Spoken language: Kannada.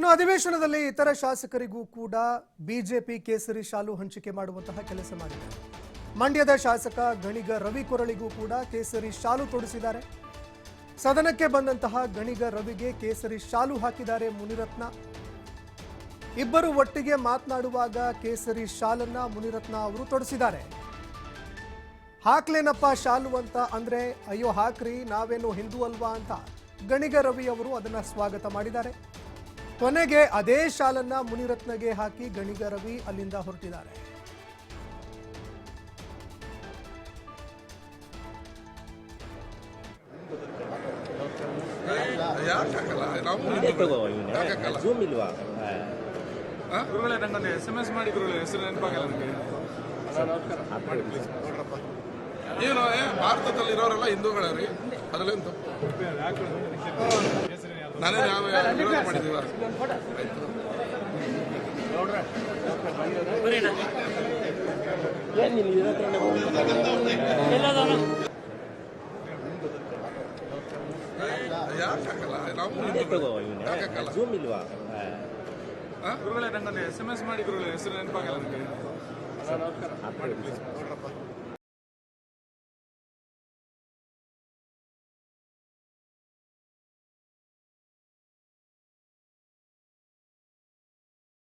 ಇನ್ನು ಅಧಿವೇಶನದಲ್ಲಿ ಇತರ ಶಾಸಕರಿಗೂ ಕೂಡ ಬಿಜೆಪಿ ಕೇಸರಿ ಶಾಲು ಹಂಚಿಕೆ ಮಾಡುವಂತಹ ಕೆಲಸ ಮಾಡಿದ್ದಾರೆ ಮಂಡ್ಯದ ಶಾಸಕ ಗಣಿಗ ರವಿ ಕೊರಳಿಗೂ ಕೂಡ ಕೇಸರಿ ಶಾಲು ತೊಡಿಸಿದ್ದಾರೆ. ಸದನಕ್ಕೆ ಬಂದಂತಹ ಗಣಿಗ ರವಿಗೆ ಕೇಸರಿ ಶಾಲು ಹಾಕಿದ್ದಾರೆ ಮುನಿರತ್ನ. ಇಬ್ಬರು ಒಟ್ಟಿಗೆ ಮಾತನಾಡುವಾಗ ಕೇಸರಿ ಶಾಲನ್ನ ಮುನಿರತ್ನ ಅವರು ತೊಡಿಸಿದ್ದಾರೆ. ಹಾಕ್ಲೇನಪ್ಪ ಶಾಲು ಅಂತ ಅಂದ್ರೆ, ಅಯ್ಯೋ ಹಾಕ್ರಿ, ನಾವೇನು ಹಿಂದೂ ಅಲ್ವಾ ಅಂತ ಗಣಿಗ ರವಿ ಅವರು ಅದನ್ನ ಸ್ವಾಗತ ಮಾಡಿದ್ದಾರೆ. ಕೊನೆಗೆ ಅದೇ ಶಾಲನ್ನ ಮುನಿರತ್ನಗೆ ಹಾಕಿ ಗಣಿಗ ರವಿ ಅಲ್ಲಿಂದ ಹೊರಟಿದ್ದಾರೆ. ನಂಗೊಂದು ಎಸ್ ಎಂ ಎಸ್ ಮಾಡಿ ಗುರುಗಳೇ ಹೆಸರು ನೆನಪಾಗಲ್ಲ ನನಗೆ ಏನು ಭಾರತದಲ್ಲಿ ಇರೋರೆಲ್ಲ ಹಿಂದೂಗಳೇ ಅದರಲ್ಲೇನು ತಪ್ಪು ನಾನೇ ನಾವು ವಿರೋಧ ಮಾಡಿದ್ದೀವ. ಆಯ್ತು. ನಾವು. ಜೂಮ್ ಇಲ್ವಾ? ಗುರುಗಳೇ ಎಸ್ ಎಂ ಎಸ್ ಮಾಡಿ ಗುರುಗಳೇ. ಹೆಸರು ನೆನಪಾಗಲ್ಲ ನನಗೆ